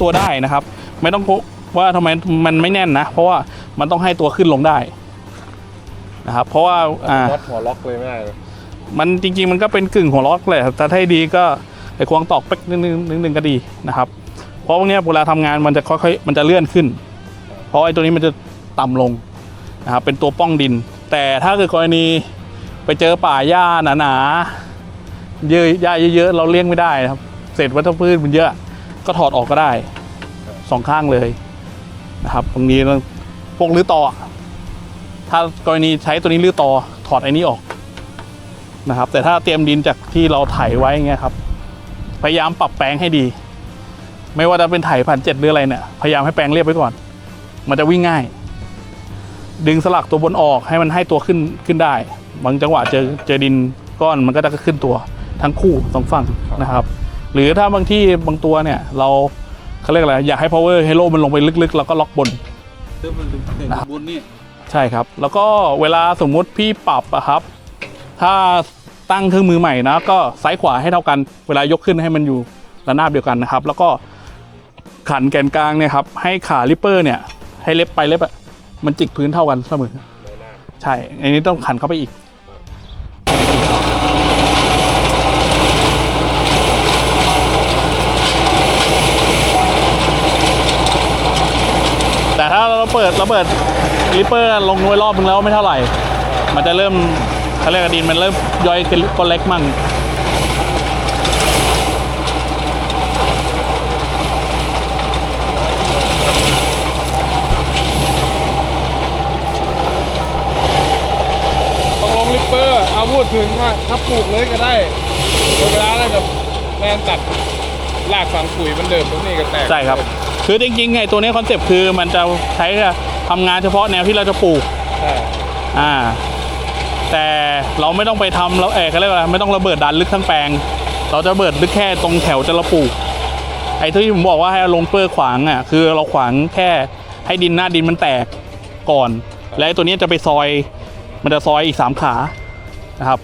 ตัวได้นะครับ ไม่ต้องพกว่าทำไมมันไม่แน่นนะ เพราะว่ามันต้องให้ตัวขึ้นลงได้นะครับ เพราะว่าอ่าน็อตหัวล็อกเลยไม่ได้เลยมันจริง ๆ มันก็เป็นกึ่งหัวล็อกแหละแต่ถ้าให้ดีก็ไอ้ควงตอกเป๊กนิดนึงนิดนึงก็ดีนะครับ เพราะพวกเนี้ยเวลาทำงานมันจะค่อยๆมันจะเลื่อนขึ้น เพราะไอ้ตัวนี้มันจะต่ำลงนะครับเป็นตัวป้องดิน แต่ถ้าเกิดกรณีไปเจอป่าหญ้าหนาๆเยอะหญ้าเยอะๆเราเลี้ยงไม่ได้นะครับเศษวัชพืชมันเยอะ ก็ถอดออกก็ได้สองข้างเลยนะครับตรงนี้พวกรื้อต่อ ถ้ากรณีใช้ตัวนี้รื้อต่อถอดไอ้นี้ออกนะครับ แต่ถ้าเตรียมดินจากที่เราไถไว้เงี้ยครับ พยายามปรับแปลงให้ดี ไม่ว่าจะเป็นไถพันเจ็ดหรืออะไรเนี่ยพยายามให้แปลงเรียบไว้ก่อน มันจะวิ่งง่าย ดึงสลักตัวบนออกให้มันให้ตัวขึ้นขึ้นได้ บางจังหวะเจอเจอดินก้อนมันก็จะขึ้นตัวทั้งคู่สองฝั่งนะครับ หรือถ้าบางที่บางตัวเนี่ยเราเขาเรียกอะไรอยากให้ power halo มันลงไปลึกๆ แล้วก็ล็อกบนเติมมันถึงถึงบนนี่ใช่ครับ แล้วก็เวลาสมมุติพี่ปรับอะครับ ถ้าตั้งเครื่องมือใหม่นะ ก็ซ้ายขวาให้เท่ากัน เวลายกขึ้นให้มันอยู่ระนาบเดียวกันนะครับ แล้วก็ขันแกนกลางเนี่ยครับให้ขาลิปเปอร์เนี่ยให้เล็บไปเล็บอะมันจิกพื้นเท่ากันเสมอ ใช่ อันนี้ต้องขันเข้าไปอีก แต่ถ้า เราเปิดเราเปิดลิปเปอร์ลงไว้รอบนึงแล้วไม่เท่าไหร่ มันจะเริ่มเขาเรียกว่าดินมันเริ่มย่อยก้อนเล็กมั่งต้องลงลิปเปอร์เอาพูดถึงว่าถ้าปลูกเลยก็ได้เวลาแล้วกับแมนตัดรากฝังปุ๋ยมันเดิมตรงนี้ก็แตกใช่ครับ คือจริงๆไงตัวนี้คอนเซปต์คือมันจะใช้ทำงานเฉพาะแนวที่เราจะปลูกใช่อ่า แต่เราไม่ต้องไปทำเราเออเขาเรียกว่าอะไรไม่ต้องระเบิดดันลึกทั้งแปลง เราจะระเบิดลึกแค่ตรงแถวจะเราปลูก ไอ้ที่ผมบอกว่าให้เอาลงเปอร์ขวางอะคือเราขวางแค่ให้ดินหน้าดินมันแตกก่อน และไอ้ตัวนี้จะไปซอย มันจะซอยอีกสามขานะครับ